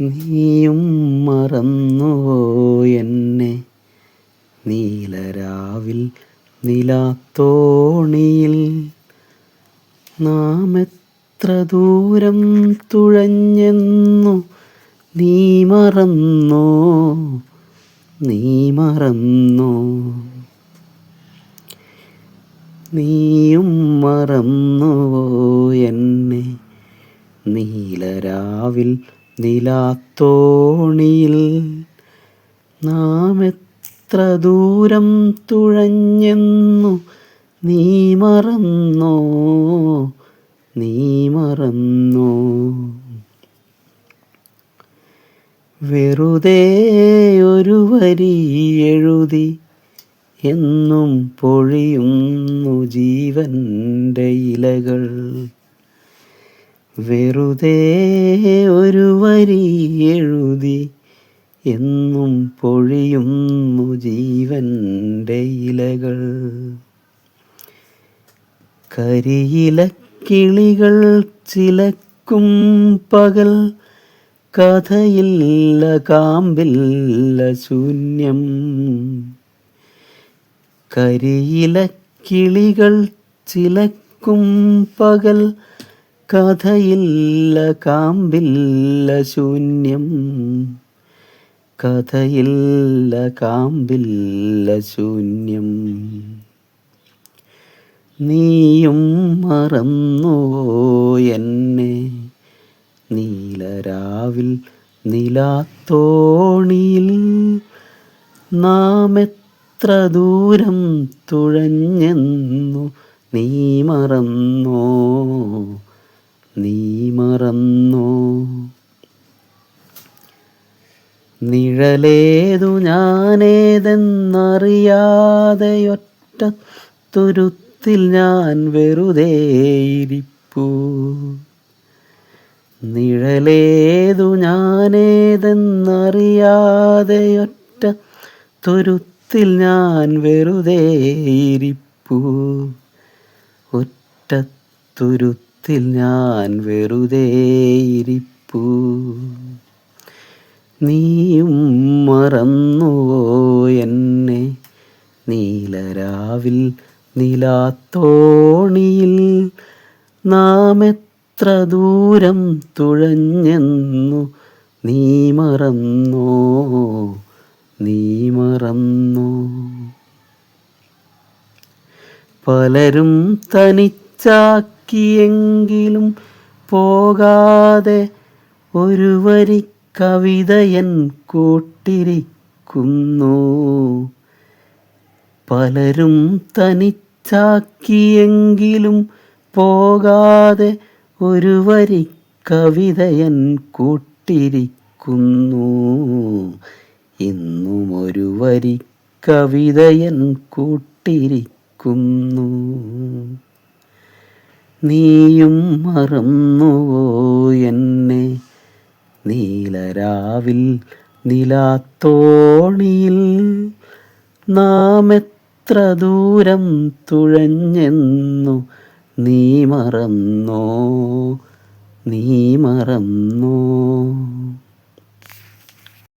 നീയും മറന്നുവോ എന്നെ നീലരാവിൽ നിലാത്തോണിയിൽ നാം എത്ര ദൂരം തുഴഞ്ഞെന്നു നീ മറന്നോ? നീ മറന്നോ? നീയും മറന്നുവോ എന്നെ നീലരാവിൽ നിലാത്തോണിയിൽ നാം എത്ര ദൂരം തുഴഞ്ഞെന്നു നീ മറന്നോ? നീ മറന്നോ? വെറുതെ ഒരു വരി എഴുതി എന്നും പൊഴിയുന്നു ജീവന്റെ ഇലകൾ. വെറുതെ ഒരു വരി എഴുതി എന്നും പൊഴിയുന്നു ജീവന്റെ ഇലകൾ. കരിയില കിളികൾ ചിലക്കും പകൽ കഥയില്ല കാമ്പില്ല ശൂന്യം. കരിയില കിളികൾ ചിലക്കും പകൽ കഥയില്ല കാമ്പില്ല ശൂന്യം. കഥയില്ല കാമ്പില്ല ശൂന്യം. നീയും മറന്നുവോ എന്നെ? നീലരാവിൽ നിലാത്തോണിയിൽ നാം എത്ര ദൂരം തുഴഞ്ഞെന്നു നീ മറന്നോ? നീ മറന്നോ? നിഴലേതു ഞാനേതെന്നറിയാതെയൊറ്റ തുരുത്തിൽ ഞാൻ വെറുതെ ഇരിപ്പൂ. നിഴലേതു ഞാനേതെന്നറിയാതെയൊറ്റ തുരുത്തിൽ ഞാൻ വെറുതെ ഒറ്റ ഒറ്റ തുരുത്തിൽ ഞാൻ വെറുതെ ഇരിപ്പു. നീയും മറന്നുവോ എന്നെ? നീലരാവിൽ നിലാത്തോണിയിൽ നാം എത്ര ദൂരം തുഴഞ്ഞെന്നു നീ മറന്നോ? നീ മറന്നോ? പലരും തനിച്ചാക്കിയെങ്കിലും പോകാതെ ഒരു വരി കവിതയൻ കൂട്ടിരിക്കുന്നു. പലരും തനിച്ചാക്കിയെങ്കിലും പോകാതെ ഒരു വരി കവിതയൻ കൂട്ടിരിക്കുന്നു. ഇന്നും ഒരു വരി കവിതയൻ കൂട്ടിരിക്കുന്നു. നീയും മറന്നുവോ എന്നെ? നീലരാവിൽ നിലാത്തോണിയിൽ നാം എത്ര ദൂരം തുഴഞ്ഞെന്നു നീ മറന്നോ? നീ മറന്നോ?